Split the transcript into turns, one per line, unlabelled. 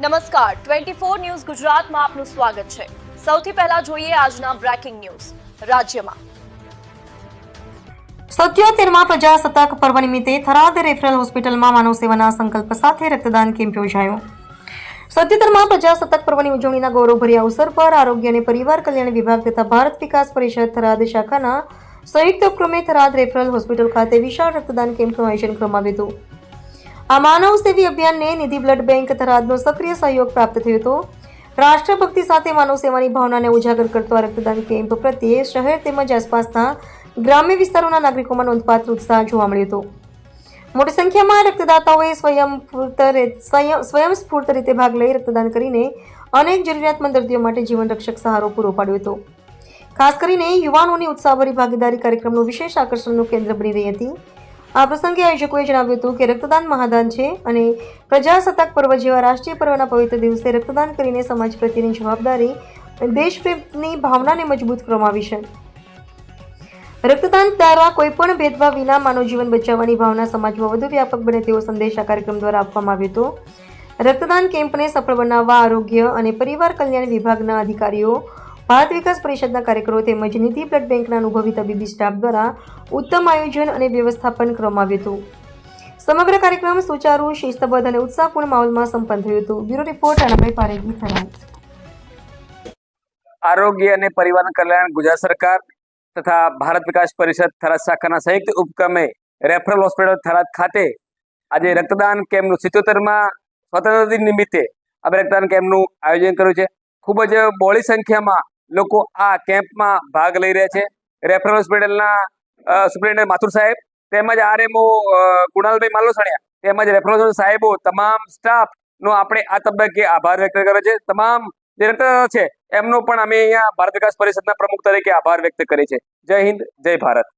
નમસ્કાર. 24 ન્યૂઝ ગુજરાતમાં આપનું સ્વાગત છે. સૌથી પહેલા જોઈએ આજના બ્રેકિંગ ન્યૂઝ. રાજ્યમાં
સત્યોતેરમાં પ્રજાસત્તાક પર્વ નિમિત્તે થરાદ રેફરલ હોસ્પિટલમાં માનવ સેવાના સંકલ્પ સાથે રક્તદાન કેમ્પ યોજાયો. સત્યોતેરમાં પ્રજાસત્તાક પર્વની ઉજવણીના ગૌરવભર્યા અવસર પર આરોગ્ય અને પરિવાર કલ્યાણ વિભાગ તથા ભારત વિકાસ પરિષદ થરાદ શાખાના સંયુક્ત ઉપક્રમે થરાદ રેફરલ હોસ્પિટલ ખાતે વિશાળ રક્તદાન કેમ્પનું આયોજન કરવામાં આવ્યું હતું. આ માનવ સેવી અભિયાનને નિધિ બ્લડ બેંક થરાદનો સક્રિય સહયોગ પ્રાપ્ત થયો હતો. રાષ્ટ્રભક્તિ સાથે માનવ સેવાની ભાવનાને ઉજાગર કરતો આ રક્તદાન કેમ્પ પ્રત્યે શહેર તેમજ આસપાસના ગ્રામ્ય વિસ્તારોના નાગરિકોમાં નોંધપાત્ર ઉત્સાહ જોવા મળ્યો હતો. મોટી સંખ્યામાં રક્તદાતાઓએ સ્વયંસ્ફૂર્ત સ્વયંસ્ફૂર્ત રીતે ભાગ લઈ રક્તદાન કરીને અનેક જરૂરિયાતમંદ દર્દીઓ માટે જીવનરક્ષક સહારો પૂરો પાડ્યો હતો. ખાસ કરીને યુવાનોની ઉત્સાહભરી ભાગીદારી કાર્યક્રમનું વિશેષ આકર્ષણનું કેન્દ્ર બની રહી હતી. આ પ્રસંગે આયોજકોએ જણાવ્યું હતું કે રક્તદાન મહાદાન છે અને પ્રજાસત્તાક પર્વ જેવા રાષ્ટ્રીય પર્વના પવિત્ર દિવસે રક્તદાન કરીને સમાજ પ્રત્યેની જવાબદારી દેશપ્રેમની ભાવનાને મજબૂત કરવામાં છે. રક્તદાન દ્વારા કોઈપણ ભેદભાવ વિના માનવ જીવન બચાવવાની ભાવના સમાજમાં વધુ વ્યાપક બને તેવો સંદેશ આ કાર્યક્રમ દ્વારા આપવામાં આવ્યો હતો. રક્તદાન કેમ્પને સફળ બનાવવા આરોગ્ય અને પરિવાર કલ્યાણ વિભાગના અધિકારીઓ ભારત વિકાસ પરિષદના કાર્યકરો તેમજ નીતિ બ્લડ બેંકના અનુભવી તબીબી સ્ટાફ દ્વારા ઉત્તમ આયોજન અને વ્યવસ્થાપન કરવામાં હતું. સમગ્ર કાર્યક્રમ સુચારુ, શિસ્તબદ્ધ અને ઉત્સાહપૂર્ણ માહોલમાં સંપન્ન થયું હતું. Bureau report Anabhai Parekh, Tharad.
આરોગ્ય અને પરિવાર કલ્યાણ, ગુજરાત સરકાર તથા ભારત વિકાસ પરિષદ થરાદ શાખાના સંયુક્ત ઉપક્રમે રેફરલ હોસ્પિટલ થરાદ ખાતે આજે રક્તદાન કેમ્પનું સિત્યોતેરમાં સ્વતંત્રતા દિન નિમિત્તે આપણે રક્તદાન કેમ્પનું આયોજન કર્યું છે. ખૂબ જ બહોળી સંખ્યામાં લોકો આ કેમ્પમાં ભાગ લઈ રહ્યા છે. રેફરલ હોસ્પિટલના સુપ્રિન્ટેન્ડન્ટ માથુર સાહેબ તેમજ આરએમઓ કુણાલભાઈ માલોસણિયા તેમજ રેફરલ સાહેબો, તમામ સ્ટાફનો આપણે આ તબક્કે આભાર વ્યક્ત કર્યો છે. તમામ નિરંતર છે એમનો પણ અમે અહીંયા ભારત વિકાસ પરિષદના પ્રમુખ તરીકે આભાર વ્યક્ત કરીએ છીએ. જય હિન્દ, જય ભારત.